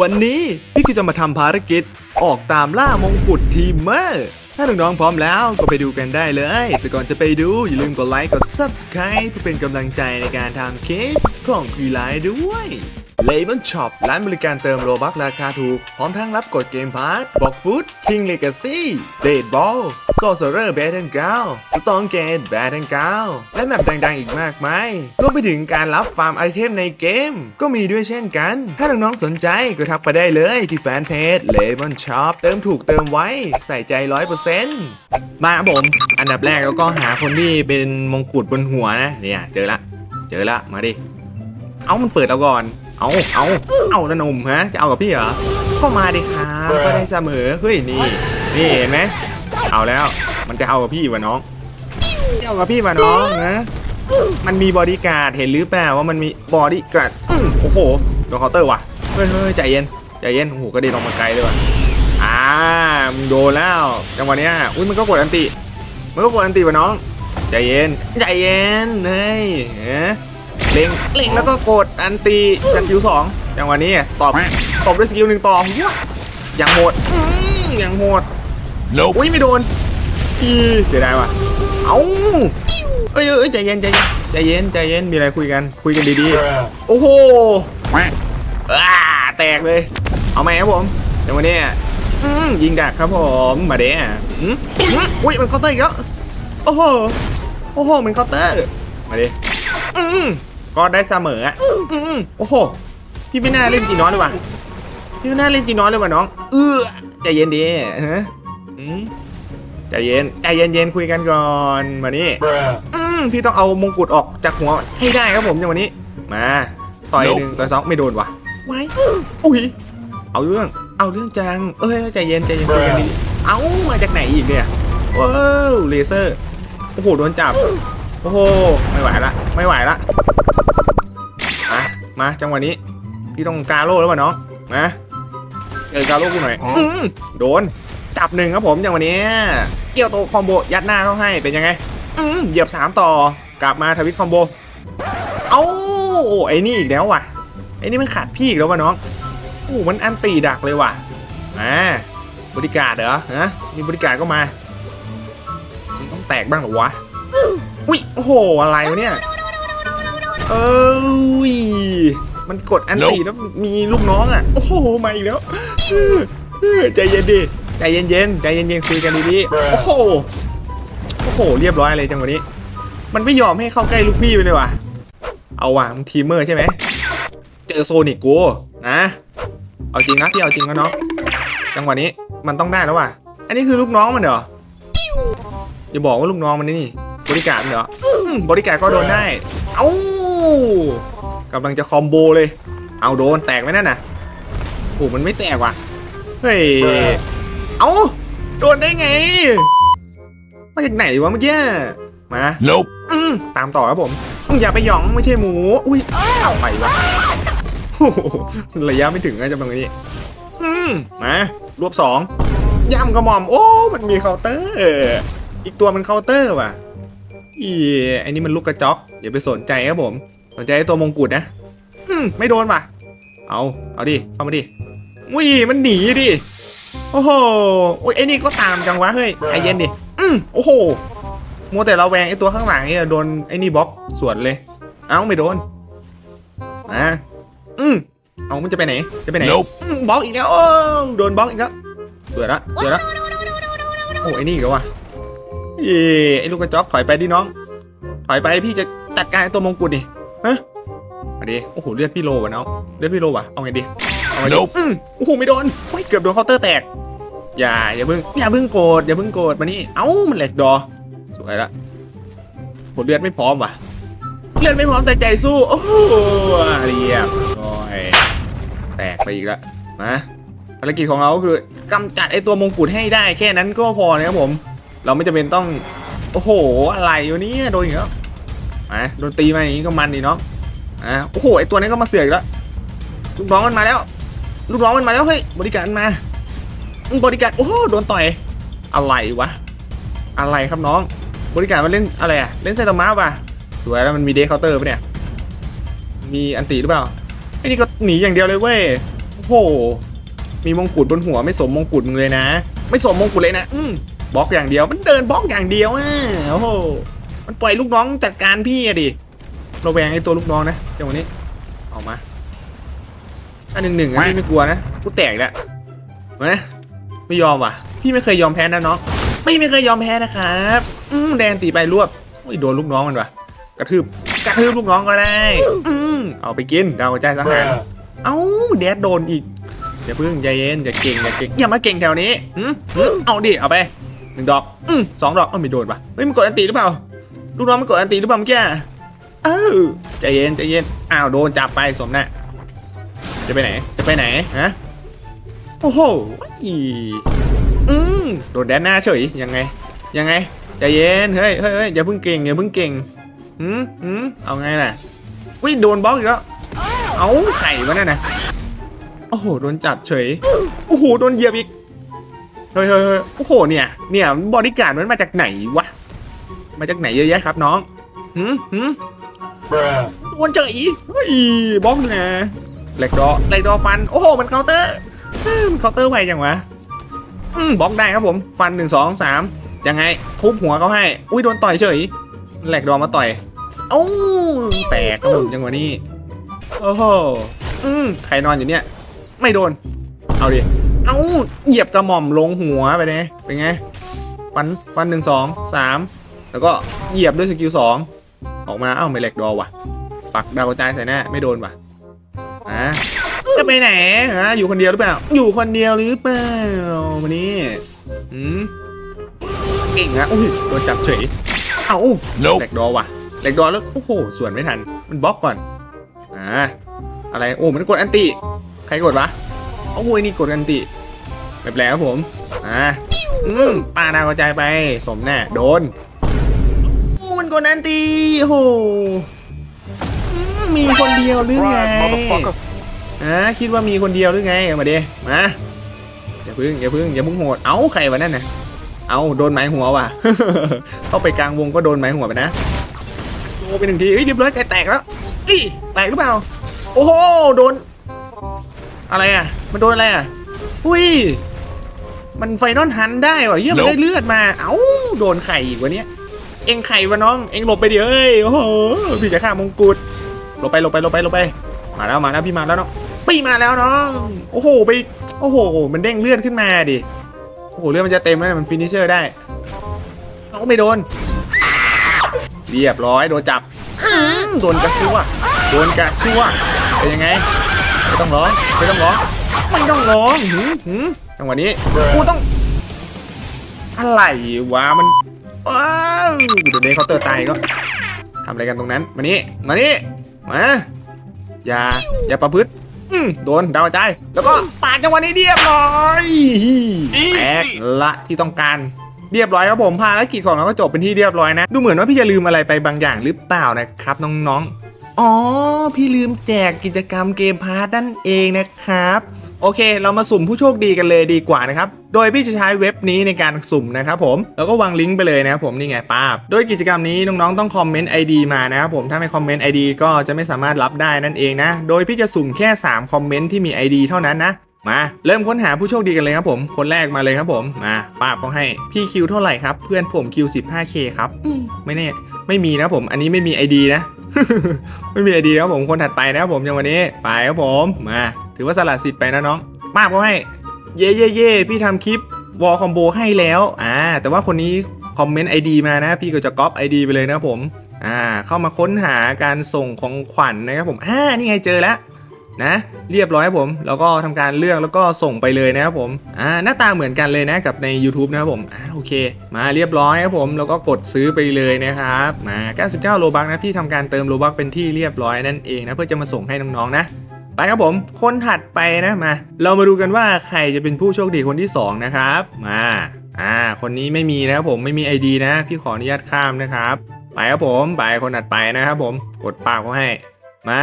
วันนี้พี่ก็จะมาทำภารกิจออกตามล่ามงกุฎทีมเมอร์ ถ้าน้องๆพร้อมแล้วก็ไปดูกันได้เลย แต่ก่อนจะไปดู อย่าลืมกดไลค์กด Subscribe เพื่อเป็นกำลังใจในการทำคลิปของพีไลด้วย l a b o n Shop ร้านบริการเติมโลบัคราคาถูก พร้อมทั้งรับกดเกมพาร์ทบอกฟุต King Legacy d a t e Ball Sorcerer Battle Ground Storm Gate Battle Ground และแมปดังๆอีกมากมายรวมไปถึงการรับฟาร์มไอเทมในเกม ก็มีด้วยเช่นกัน ถ้าน้องๆสนใจก็ทักไปได้เลยที่แฟนเพจ l a b o n Shop เติมถูกเติมไว้ใส่ใจ100%มาครับผม อันดับแรกเราก็หาคนที่เป็นมงกุฎบนหัวนะเนี่ยเจอละ เจอละมาดิ เอามันเปิดเอาก่อน เอาเอาเอานะหนุ่มฮะ จะเอากับพี่เหรอ ก็มาดิครับก็ได้เสมอ เฮ้ยนี่ นี่เห็นไหมเอาแล้ว มันจะเอากับพี่วะน้องจะเอากับพี่วะน้องนะ มันมีบอดี้การ์ดเห็นหรือเปล่าว่ามันมีบอดี้การ์ดโอ้โหโดนเคาน์เตอร์ว่ะ เฮ้ยเฮ้ยใจเย็น ใจเย็น โอ้โหกระเด็นออกมาไกลเลยว่ะ อ่ามึงโดนแล้ว จังหวะเนี้ย อุ้ยมันก็กดอันติ มันก็กดอันติวะน้อง ใจเย็น ใจเย็น เฮ้ย เอ๊ะเล็งเล็งแล้วก็กดอันตีจากสกิลสองจังหวะนี้ตอบตบด้วยสกิลหนึ่งต่อหัวอย่างโหดอื้ออย่างโหด Nope. อุ้ยไม่โดนอีเสียดายว่ะเอาเอ้ยเอ้ยใจเย็นใจเย็นใจเย็นใจเย็นมีอะไรคุยกันคุยกันดีๆ โอ้โหอ่าแตกเลย เอาไหมครับผมเดี๋ยววันนี้อืมยิงดักครับผมมาเด้อืมอืมอุ้ยมันเคาน์เตอร์อีกแล้วโอ้โหโอ้โหมันเคาน์เตอร์มาดิ อืมก็ได้เสมออะอืมโอ้โห พี่ไม่น่าเล่นจีน้อยเลยว่ะ พี่ไม่น่าเล่นจีน้อยเลยว่ะน้อง เออใจเย็นดีฮะอืมใจเย็นใจเย็นเย็นๆคุยกันก่อนมานี่อืมพี่ต้องเอามงกุฎออกจากหัวให้ได้ครับผมในวันนี้ มาต่อยหนึ่งต่อยสองไม่โดนว่ะไว้อุ้ยเอาเรื่อง เอาเรื่องจัง เอ้ยใจเย็นใจเย็นคุยกันดีๆเอามาจากไหนอีกเนี่ยว้าวเลเซอร์โอ้โหโดนจับโอ้โหไม่ไหวละ ไม่ไหวละมามาจังหวะนี้พี่ต้องกาโร่แล้วป่ะน้องมาเจอกาโร่กูหน่อยอืมโดนจับหนึ่งครับผมจังหวะนี้ เกี่ยวโตคอมโบยัดหน้าเข้าให้เป็นยังไงอืมเหยียบสามต่อกลับมาทวิตคอมโบเอ้าโอ้ไอ้นี่อีกแล้วว่ะไอ้นี่มันขาดพี่อีกแล้ววะน้องโอ้มันอันตีดักเลยว่ะมาบริการดเหรอฮะมีบริการดก็มามันต้องแตกบ้างเหรอวะอุ้ยโอ้โหอะไรวะเนี่ย เอ้ยมันกดอันตีแล้วมีลูกน้องอะ โอ้โหมาอีกแล้วเออเออใจเย็นดิใจเย็นๆใจเย็นๆคุยกันดีๆโอ้โหโอ้โห เรียบร้อยเลยจังหวะนี้ มันไม่ยอมให้เข้าใกล้ลูกพี่ไปเลยว่ะ เอาว่ะมึงทีมเมอร์ใช่ไหมเจอโซนิกกูนะเอาจริงนะพี่เอาจริงนะน้องจังหวะนี้มันต้องได้แล้วว่ะ อันนี้คือลูกน้องมันเหรออย่าบอกว่าลูกน้องมันนี่บริการมันเหรออืมบริการก็โดนได้ เอ้า กำลังจะคอมโบเลย เอาโดนแตกไหมนั่นน่ะโอ้มันไม่แตกว่ะ เฮ้ย เอ้าโดนได้ไง มาจากไหนวะเมื่อกี้ มา Nope. อืมตามต่อครับผมอืมอย่าไปหยองไม่ใช่หมู อุ้ยเอาไปวะโอ้โหระยะไม่ถึงนะจำตรงนี้อืมมารวบสองย่ำกระหม่อม โอ้ มันมีเคาน์เตอร์ อีกตัวมันเคาน์เตอร์ว่ะ อีไอ้นี่มันลูกกระจอกอย่าไปสนใจครับผม สนใจไอ้ตัวมงกุฎนะอืมไม่โดนว่ะ เอาเอาดิเข้ามาดิอุ้ยมันหนีดิโอ้โหอุ้ยไอ้นี่ก็ตามจังวะเฮ้ยใจเย็นดิอืมโอ้โหมัวแต่เราแวงไอ้ตัวข้างหลังเนี่ยโดนไอ้นี่บล็อกสวนเลย เอ้าไม่โดนอะอืมเอามันจะไปไหนจะไปไหน Nope. อืมบล็อกอีกแล้วโอ้โดนบล็อกอีกแล้วสวยละสวยละโอ้ไอ้นี่อีก็ว่ะ เอ้ไอ้ลูกกระจอกถอยไปดิน้อง ถอยไปพี่จะจัดการไอ้ตัวมงกุฎดิฮะมาดิโอ้โหเลือดพี่โลวะน้องเลือดพี่โลวะเอาไงดีเอาไงดี Nope อืมโอ้โหไม่โดนโอ้ยเกือบโดนเคาน์เตอร์แตกอย่าอย่าเพิ่งอย่าเพิ่งโกรธอย่าเพิ่งโกรธมานี่เอ้ามันแหลกดอสวยละผลเลือดไม่พร้อมว่ะเลือดไม่พร้อมแต่ใจสู้โอ้โหเรียบร้อยแตกไปอีกแล้วมาภารกิจของเราก็คือกำจัดไอตัวมงกุฎให้ได้แค่นั้นก็พอนะครับผม เราไม่จำเป็นต้อง โอ้โห อะไรอยู่นี่โดนอีกแล้วมาโดนตีมาอย่างนี้ก็มันดีเนาะอะโอ้โห ไอตัวนี้ก็มาเสือกแล้วลูกน้องมันมาแล้ว ลูกน้องมันมาแล้วเฮ้ย บริการมา บริการ โอ้โห โดนต่อย อะไรวะ อะไรครับน้อง บริการมาเล่นอะไรอะเล่นไซตามะป่ะสวยแล้วมันมีเดคเคาน์เตอร์ปะเนี่ย มีอันตีหรือเปล่า ไอ้นี่ก็หนีอย่างเดียวเลยเว้ย โอ้โห มีมงกุฎบนหัวไม่สมมงกุฎมึงเลยนะ ไม่สมมงกุฎเลยนะ อืม บล็อกอย่างเดียวมันเดินบล็อกอย่างเดียวอะโอ้โหมันปล่อยลูกน้องจัดการพี่อะดิเราแวงไอ้ตัวลูกน้องนะจังหวะนี้ออกมาอันหนึ่งหนึ่งอะพี่ไม่กลัวนะกูแตกแล้วมานะไม่ยอมว่ะ พี่ไม่เคยยอมแพ้นะน้องไม่ไม่เคยยอมแพ้นะครับอืมแดนตีไปรวบโอ้ยโดนลูกน้องมันว่ะกระทืบกระทืบลูกน้องก็ได้อืมเอาไปกินดาวใจสังหารเอ้าแดดโดนอีกอย่าเพิ่งใจเย็นอย่าเก่งอย่าเก่งอย่ามาเก่งแถวนี้หืมหืมเอาดิเอาไป หนึ่งดอกอืมสองดอกเอ้าไม่โดนปะเฮ้ยมันกดอันตีหรือเปล่าลูกน้องมันกดอันตีหรือเปล่าเมื่อกี้เออใจเย็นใจเย็นอ้าวโดนจับไปสมน่ะจะไปไหนจะไปไหนฮะโอ้โหอีอืมโดนแดนหน้าเฉยยังไง ยังไงใจเย็นเฮ้ยเฮ้ยเฮ้ยอย่าเพิ่งเก่งอย่าเพิ่งเก่งหืมหืมเอาไงล่ะวิ่งโดนบล็อกอีกแล้วเอาไข่วะนั่นนะโอ้โหโดนจับเฉยโอ้โหโดนเหยียบอีก เฮ้ยเฮ้ยเฮ้ยโอ้โหเนี่ย เนี่ยบอดี้การ์ดมันมาจากไหนวะ มาจากไหนเยอะแยะครับน้องหืมหืมโดนเฉยเฮ้ยบล็อกนะเหล็กดอเหล็กดอฟัน โอ้โห มันเคาน์เตอร์อืมเคาน์เตอร์ไวจังวะอืมบล็อกได้ครับผม ฟันหนึ่งสองสามยังไง ทุบหัวเขาให้ อุ้ยโดนต่อยเฉยเหล็กดอมาต่อยเอ้แตกครับผมจังหวะนี้ โอ้โหอืมใครนอนอยู่เนี่ย ไม่โดน เอาดิ เอาเหยียบกระหม่อมลงหัวไปเนี่ยเป็นไงฟันฟันหนึ่งสองสามแล้วก็เหยียบด้วยสกิลสองออกมาเอ้าไม่เหล็กดอว่ะ ปักดาวกระจายใส่หน้าไม่โดนว่ะอะจะไปไหนฮะอยู่คนเดียวหรือเปล่า อยู่คนเดียวหรือเปล่าวันนี้อืมเก่งอะอุ้ยโดนจับเฉยเอ้า Nope. เหล็กดอว่ะเหล็กดอแล้วโอ้โหสวนไม่ทัน มันบล็อกก่อนอ่าอะไรโอ้มันกดอันติใครกดวะ โอ้ยนี่กดอันติแบบแล้วผม อ่าอืมปาดาวกระจายไป สมแน่โดนโอ้มันกดอันติโอ้โหอืมมีคนเดียวหรือไง Surprise, motherfucker. อ่าคิดว่ามีคนเดียวหรือไงเอามาดิมาอย่าพึ่งอย่าพึ่งอย่าพึ่งโหด เอ้าใครวะนั่นน่ะเอาโดนไม้หัวว่ะเข้าไปกลางวงก็โดนไม้หัวไปนะโดนไปหนึ่งทีเฮ้ยเรียบร้อยใจแตกแล้วอีแตกหรือเปล่า โอ้โหโดน อะไรอะ มันโดนอะไรอะอุ้ย มันไฟนอลฮันได้ว่ะเยี่ยมนได้เลือดมา เอ้า โดนไข่อีกวะเนี้ยเอ็งไข่วะน้อง เอ็งหลบไปเดี๋ยวเอ้ย โอ้โห พี่จะฆ่ามงกุฎหลบไปหลบไปหลบไปหลบไป มาแล้วมาแล้วพี่มาแล้วน้องพี่มาแล้วน้อง โอ้โห ไป โอ้โห มันเด้งเลือดขึ้นมาดิ โอ้โห เลือดมันจะเต็มแล้วมันฟินิชเชอร์ได้ เอาไม่โดน เรียบร้อย โดนจับอื้อโดนกระชิวอะโดนกระชิวอะเป็นยังไง ไม่ต้องร้องไม่ต้องร้องไม่ต้องร้องหืมหืมจังหวะนี้กูต้อง อะไรวะมันว้าวเดี๋ยวเดนเคาน์เตอร์ตายก็ทำอะไรกันตรงนั้น มานี่มานี่มาอย่าอย่าประพฤติโดนดาวกระจแล้วก็ปาดจังหวะนี้เรียบร้อยแตกละที่ต้องการเรียบร้อยครับผมภารกิจของเราก็จบเป็นที่เรียบร้อยนะ ดูเหมือนว่าพี่จะลืมอะไรไปบางอย่างหรือเปล่านะครับน้องๆ อ๋อ พี่ลืมแจกกิจกรรมเกมพาร์ทนั่นเองนะครับ โอเค เรามาสุ่มผู้โชคดีกันเลยดีกว่านะครับ โดยพี่จะใช้เว็บนี้ในการสุ่มนะครับผม แล้วก็วางลิงก์ไปเลยนะครับผมนี่ไงป้าบ โดยกิจกรรมนี้น้องๆต้องคอมเมนต์ ID มานะครับผม ถ้าไม่คอมเมนต์ ID ก็จะไม่สามารถรับได้นั่นเองนะ โดยพี่จะสุ่มแค่ 3 คอมเมนต์ที่มี ID เท่านั้นนะมาเริ่มค้นหาผู้โชคดีกันเลยครับผม คนแรกมาเลยครับผม มาป้าบเขาให้พี่คิวเท่าไหร่ครับ เพื่อนผมคิว 15k ครับอืมไม่แน่ไม่มีนะผม อันนี้ไม่มี ID นะ ไม่มีไอเดียครับผมคนถัดไปนะครับผมอย่างวันนี้ไปครับผมมา ถือว่าสละสิทธิ์ไปนะน้อง มากเขาให้เย่เย่เย่พี่ทำคลิปวอลคอมโบให้แล้วอ่าแต่ว่าคนนี้คอมเมนต์ไอดีมานะ พี่ก็จะก๊อปไอดีไปเลยนะครับผมอ่าเข้ามาค้นหาการส่งของขวัญนะครับผมอ่านี่ไงเจอแล้ว นะเรียบร้อยครับผมแล้วก็ทำการเลือกแล้วก็ส่งไปเลยนะครับผมอ่าหน้าตาเหมือนกันเลยนะกับใน YouTube นะครับผมอ่าโอเค มาเรียบร้อยครับผมแล้วก็กดซื้อไปเลยนะครับมา99โลบักนะพี่ทำการเติมโลบักเป็นที่เรียบร้อยนั่นเองนะเพื่อจะมาส่งให้น้องๆนะไปครับผม คนถัดไปนะมา เรามาดูกันว่าใครจะเป็นผู้โชคดีคนที่ 2 นะครับ มาอ่าคนนี้ไม่มีนะครับผมไม่มี ID นะ พี่ขออนุญาตข้ามนะครับ ไปครับผมไปคนถัดไปนะครับผมกดปากเขาให้มา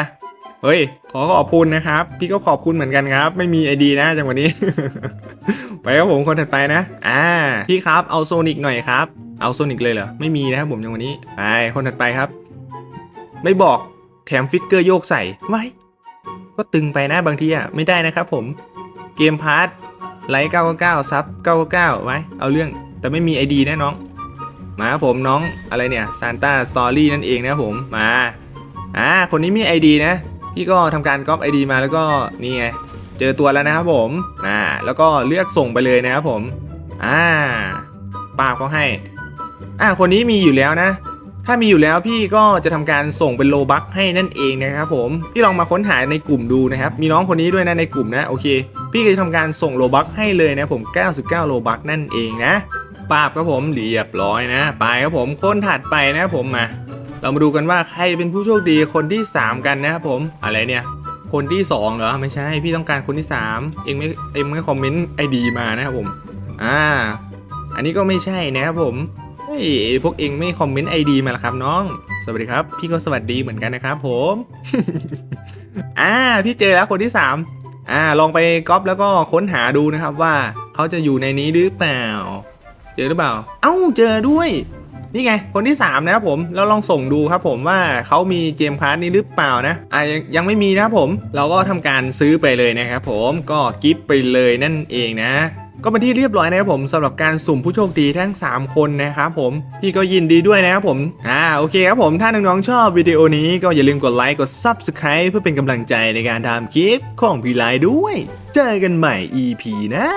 เฮ้ย ขอขอบคุณนะครับ พี่ก็ขอบคุณเหมือนกันครับ ไม่มี ID นะจังหวะนี้ ไปครับผมคนถัดไปนะ อ่า พี่ครับเอาโซนิกหน่อยครับ เอาโซนิกเลยเหรอ ไม่มีนะครับผมจังหวะนี้ ไปคนถัดไปครับ ไม่บอกแถมฟิกเกอร์โยกใส่ไว้ ก็ตึงไปนะบางทีอะไม่ได้นะครับผม เกมพาร์ทไลท์999ซับ999 ไว้ เอาเรื่องแต่ไม่มี ID นะน้อง มาครับผมน้องอะไรเนี่ยซานต้าสตอรี่นั่นเองนะผม มา อ่า คนนี้มี ID นะ พี่ก็ทำการก๊อป ID มาแล้วก็นี่ไงเจอตัวแล้วนะครับผมอ่าแล้วก็เลือกส่งไปเลยนะครับผมอ่าปาบเขาให้อ่าคนนี้มีอยู่แล้วนะ ถ้ามีอยู่แล้วพี่ก็จะทำการส่งเป็นโลบัคให้นั่นเองนะครับผมพี่ลองมาค้นหาในกลุ่มดูนะครับ มีน้องคนนี้ด้วยนะในกลุ่มนะโอเค พี่ก็จะทำการส่งโลบัคให้เลยนะผม 99 โลบัคนั่นเองนะปาบครับผมเรียบร้อยนะ ไปครับผมคนถัดไปนะครับผมมา เรามาดูกันว่าใครเป็นผู้โชคดีคนที่ 3 กันนะครับผมอะไรเนี่ยคนที่ 2 เหรอ ไม่ใช่ พี่ต้องการคนที่ 3 เองไม่เองไม่คอมเมนต์ไอดีมานะครับผม อ่า อันนี้ก็ไม่ใช่นะครับผมเฮ้ยพวกเองไม่คอมเมนต์ไอดีมาละครับน้อง สวัสดีครับ พี่ก็สวัสดีเหมือนกันนะครับผม อ่า พี่เจอแล้วคนที่ 3 อ่า ลองไปก๊อปแล้วก็ค้นหาดูนะครับว่าเขาจะอยู่ในนี้หรือเปล่า เจอหรือเปล่า เอ้า เจอด้วย นี่ไง คนที่ 3 นะครับผมเราลองส่งดูครับผมว่าเขามีเกมพาร์ทนี้หรือเปล่านะอ่ายังยังไม่มีนะครับผมเราก็ทำการซื้อไปเลยนะครับผมก็กิฟไปเลยนั่นเองนะก็เป็นที่เรียบร้อยนะครับผมสำหรับการสุ่มผู้โชคดีทั้ง 3 คนนะครับผมพี่ก็ยินดีด้วยนะครับผมอ่าโอเคครับผมถ้าน้องๆชอบวิดีโอนี้ก็อย่าลืมกดไลค์กด Subscribe เพื่อเป็นกำลังใจในการทำคลิปของพี่ไลด้วย เจอกันใหม่ EP หน้า